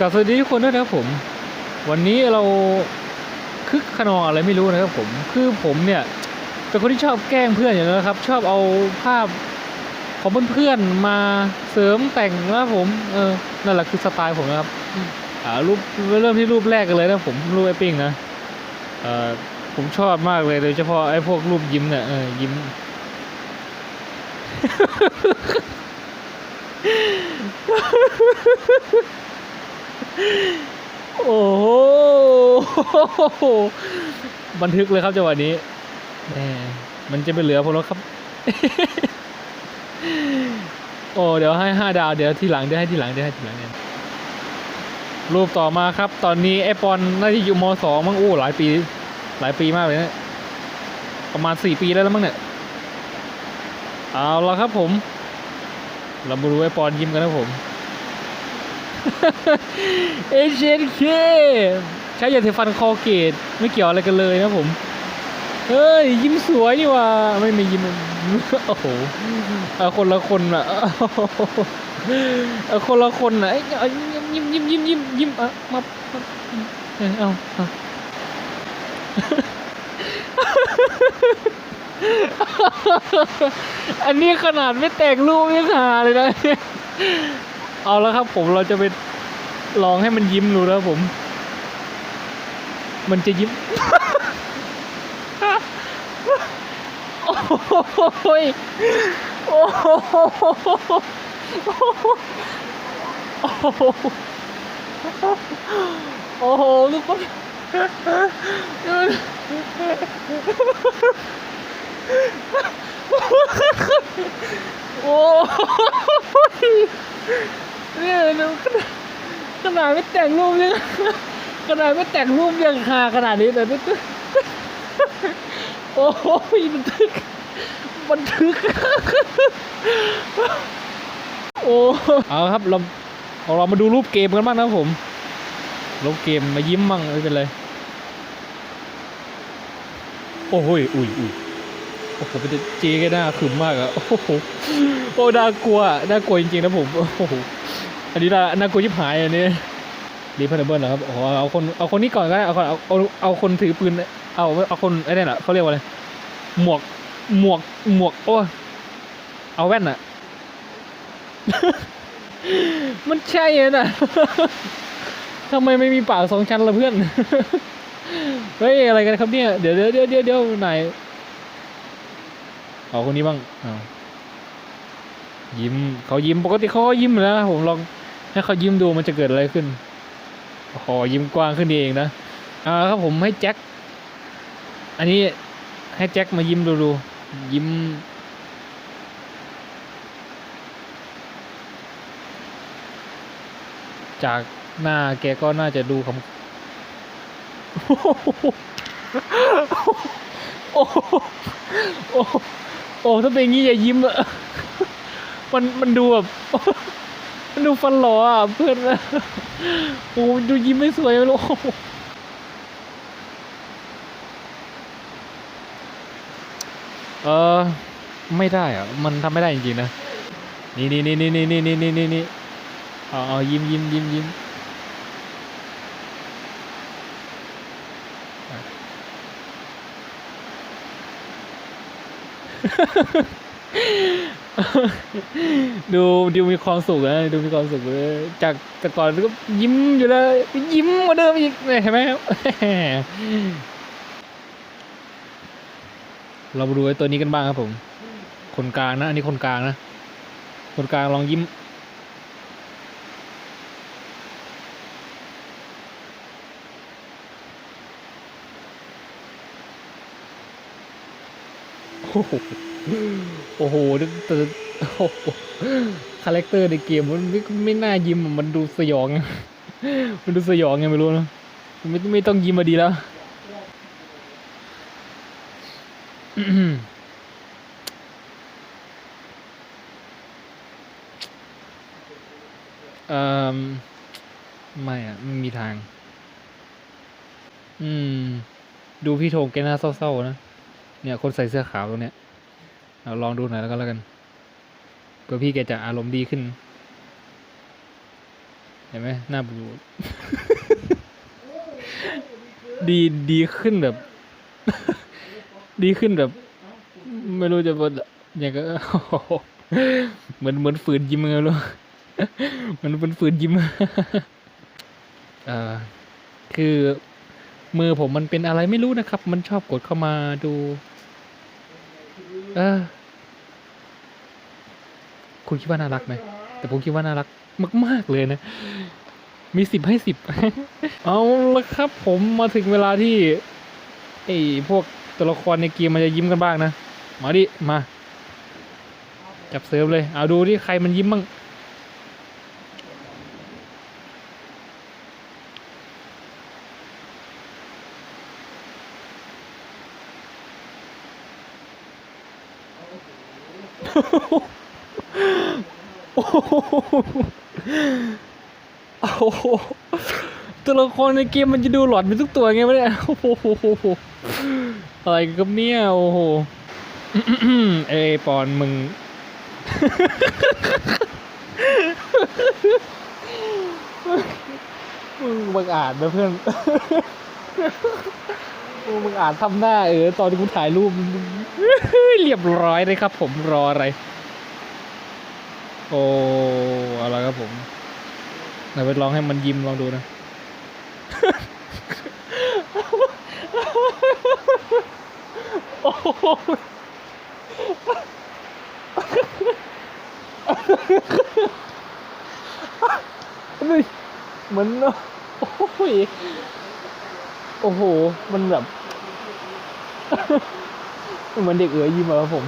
กับสวัสดีทุกคนด้วยนะครับผม วันนี้เราคึกขนองอะไรไม่รู้นะครับผมคือผมเนี่ยเป็นคนที่ชอบแกล้งเพื่อนอย่างนั้นนะครับ ชอบเอาภาพของเพื่อนๆมาเสริมแต่งนะครับผมเออนั่นแหละคือสไตล์ผมนะครับอ่ารูปเริ่มที่รูปแรกกันเลยนะผมรูปไอ้ปิ้งนะเอ่อผมชอบมากเลยโดยเฉพาะไอ้พวกรูปยิ้มเนี่ยเออยิ้ม โอ้โห บันทึกเลยครับจังหวะนี้แหมมันจะไม่เหลือผมแล้วครับ โอ้ เดี๋ยวให้ห้าดาว เดี๋ยวทีหลังเดี๋ยวให้ทีหลังเดี๋ยวให้ทีหลังเนี่ย รูปต่อมาครับ ตอนนี้ไอปอนน่าจะอยู่มสองมั้งอู้หลายปี หลายปีมากเลยนะ ประมาณสี่ปีแล้วแล้วมั้งเนี่ย เอาละครับผม เรามาดูไอปอนยิ้มกันนะผม เอเชนเคใช้ยาสีฟันคอเกตไม่เกี่ยวอะไรกันเลยนะผม เฮ้ย ยิ้มสวยนี่ว่าไม่ม่ยิ้ม โอ้โหเอาคนละคนอะเอาคนละคนอะเอ้ยเอายิ้มยิ้มยิ้มยิ้มยิ้มอะมาเอ้ยเอาเอาอันนี้ขนาดไม่แต่งรูปยังหาเลยนะ เอาแล้วครับผมเราจะไปลองให้มันยิ้มดูแล้วผม มันจะยิ้ม โอ้ยโอ้โหโอ้โหโอ้โหลูกบอลโอ้ เนี่ยขนาดขนาดไม่แต่งรูปยังขนาดไม่แต่งรูปยังหาขนาดนี้แต่นี่โอ้ยบันทึกบันทึก โอ้เอาครับเราเรามาดูรูปเกมกันบ้างนะผมรูปเกมมายิ้มบ้างไม่เป็นไรโอ้โหยอุ้ยอุ้ยโอ้โหเป็นเจ๊กันหน้าขึมมากอะโอ้โหโอ้น่ากลัวน่ากลัวจริงๆนะผมโอ้โห อันนี้น่าน่ากลัวยิบหายอันนี้รีพันเบิลนะครับอ๋อเอาคนเอาคนนี้ก่อนก็ได้เอาคนเอาเอาเอาคนถือปืนเอาเอาคนไอ้นี่แหละเขาเรียกว่าอะไรหมวกหมวกหมวกโอ้เอาแว่นอะมันใช่อะน่ะทำไมไม่มีปากสองชั้นละเพื่อนเฮ้ยอะไรกันครับเนี่ยเดี๋ยวเดี๋ยวเดี๋ยวเดี๋ยวเดี๋ยวไหนเอาคนนี้บ้างเอายิ้มเขายิ้มปกติเขาก็ยิ้มแล้วนะผมลอง ให้เขายิ้มดูมันจะเกิดอะไรขึ้นโอ้โหยิ้มกว้างขึ้นดีเองนะอ่าครับผมให้แจ็คอันนี้ให้แจ็คมายิ้มดูดูยิ้ม จากหน้าแกก็น่าจะดูคำโอ้โหโอ้โหโอ้โหถ้าเป็นอย่างนี้อย่ายิ้มอะมันมันดูแบบ ดูฟันหล่ออะเพื่อนนะโอ้ดูยิ้มไม่สวยเลยโอ้เออไม่ได้อะ มันทำไม่ได้จริงๆนะ นี่นี่นี่นี่นี่นี่นี่นี่นี่เอาเอายิ้มยิ้มยิ้มยิ้ม ดูดูมีความสุขนะดูมีความสุขเลย จากแต่ก่อนก็ยิ้มอยู่แล้ว ยิ้มกว่าเดิมอีกเนี่ยเห็นไหมครับเรามาดูไอ้ตัวนี้กันบ้างครับผม คนกลางนะ อันนี้คนกลางนะ คนกลางลองยิ้ม โอ้โห โอ้โหนึกแต่โอ้โหคาแรคเตอร์ในเกมมันไม่ไม่น่ายิ้มอะมันดูสยองอะมันดูสยองไงไม่รู้นะไม่ไม่ต้องยิ้มมาดีแล้วเอ่อไม่อะไม่มีทาง อืม ดูพี่โทงแกน่าเศร้าๆนะ เนี่ย คนใส่เสื้อขาวตรงเนี้ย เราลองดูหน่อยแล้วก็แล้วกันเผื่อพี่แกจะอารมณ์ดีขึ้น เห็นไหมหน้าบูดดีดีขึ้นแบบ ดีขึ้นแบบ ไม่รู้จะบอกอย่างก็เหมือนเหมือนฝืนยิ้มไงรู้เหมือนเป็นฝืนยิ้มอ่อคือมือผมมันเป็นอะไรไม่รู้นะครับ มันชอบกดเข้ามาดู เออ คุณคิดว่าน่ารักไหม แต่ผมคิดว่าน่ารักมาก ๆ เลยนะ มีสิบให้สิบ เอาละครับ ผมมาถึงเวลาที่ไอ้พวกตัวละครในเกมมันจะยิ้มกันบ้างนะ มาดิ มา จับเซิร์ฟเลย เอาดูที่ใครมันยิ้มบ้าง โอ้โหโอ้โหตัวละครในเกมมันจะดูหลอดไปทุกตัวไงวะเนี่โอ้โหอะไรกับเนี่ยโอ้โหเอปอนมึง มึงบังอาจนะเพื่อนมึงอาจทำหน้าเออตอนที่กูถ่ายรูป เรียบร้อยเลยครับผมรออะไร โอ้อะไรครับผมไหนไปลองให้มันยิ้มลองดูนะ โอ้โหนี่เหมือนโอ้ยโอ้โห มันแบบ เหมือนเด็กเอ๋ยยิ้มอะครับผม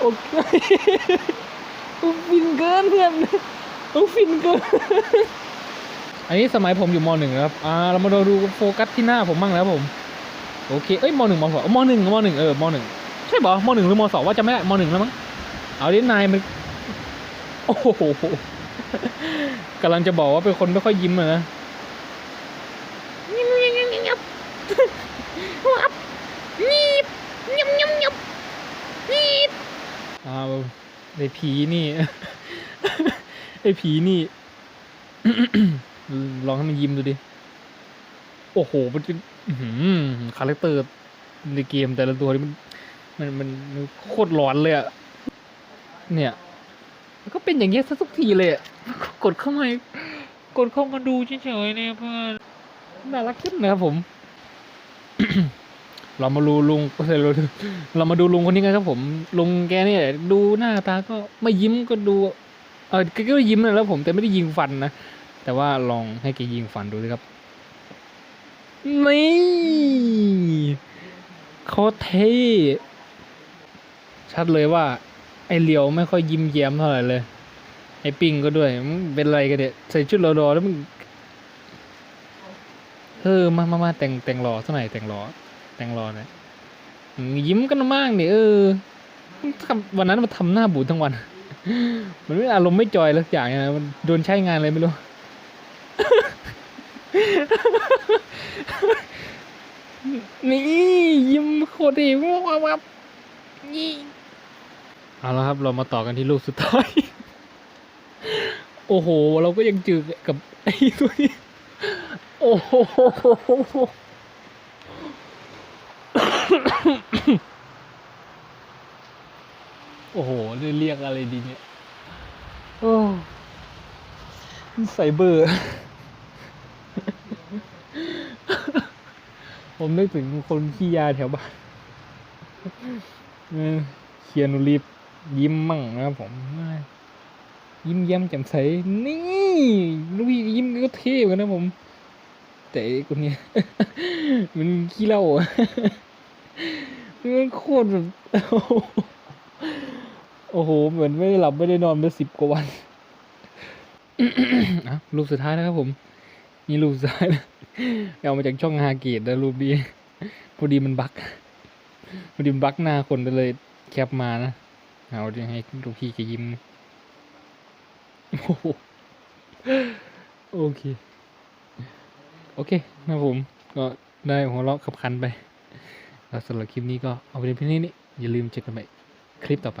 โอเคอฟินเกินเพื่อนโอ้ฟินเกิน อันนี้สมัยผมอยู่มหนึ่งนะครับ อ่า เรามาดูดูโฟกัสที่หน้าผมบ้างแล้วผม โอเค เอ้ยมหนึ่งมสองมหนึ่งมหนึ่งเออมหนึ่งใช่ปะมหนึ่งหรือมสองว่าจะไม่ได้มหนึ่งแล้วมั้ง เอาดินายมัน โอ้โหกำลังจะบอกว่าเป็นคนไม่ค่อยยิ้มอะนะงับงับงับงับงีบงับงับงับงีบอ้าว ไอ้ผีนี่ ไอ้ผีนี่ ลองให้มันยิ้มดูดิ โอ้โห มันเป็นอื้อคาแรคเตอร์ในเกมแต่ละตัวนี่มัน มันมันโคตรร้อนเลยอะเนี่ยก็เป็นอย่างเงี้ยซะทุกทีเลยอะกดเข้ามา กดเข้ามาดูเฉยๆเนี่ยเพื่อนน่ารักขึ้นนะครับผม เรามาดูลุงเรามาดูลุงคนนี้กันครับผม ลุงแกเนี่ยดูหน้าตาก็ไม่ยิ้มก็ดู เออก็ยิ้มนะแล้วผมแต่ไม่ได้ยิงฟันนะ แต่ว่าลองให้แกยิงฟันดูสิครับ นี่โคตรเท่ชัดเลยว่า ไอเหลียวไม่ค่อยยิ้มแย้มเท่าไหร่เลย ไอปิงก็ด้วยเป็นไรกันเนี่ยใส่ชุดรอดอแล้วมึงเออมามามาแต่งแต่งรอสักหน่อยแต่งรอ แตงรอหน่ยยิ้มกันมากเนี่ยเออวันนั้นมันทำหน้าบูดทั้งวัน มันไม่อารมณ์ไม่จอยแล้วอย่างนะมันโดนใช้งานอะไรไม่รู้ นี่ยิ้มโคตรดีว้าววับนี่เอาละครับ เรามาต่อกันที่รูปสุดท้าย โอ้โห เราก็ยังจืดกับไอ้ตัวนี้ โอ้โห โอ้โหเรียกอะไรดีเนี่ย โอ้ไซเบอร์ ผมนึกถึงคนขี้ยาแถวบ้านเออเคียนูรีบยิ้มมั่งนะครับผม ยิ้มแย้มแจ่มใส นี่ลูกพี่ยิ้มก็เท่เหมือนกันนะผม แต่ไอ้คนเนี้ยมันขี้เหล้าอะมันโคตรแบบ โอ้โห เหมือนไม่ได้หลับไม่ได้นอนมาสิบกว่าวันอะรูปสุดท้ายนะครับผม นี่รูปสุดท้ายนะเอามาจากช่องฮาเกตนะรูปนี้พอดีมันบักพอดีมันบักหน้าคนไปเลยแคปมานะ เอาดิให้ลูกพี่แกยิ้มโอ้โหโอเค โอเคนะผม ก็ได้หัวเราะขับคันไปแล้วสำหรับคลิปนี้ก็เอาไปเพียงเท่านี้ อย่าลืมเจอกันใหม่คลิปต่อไป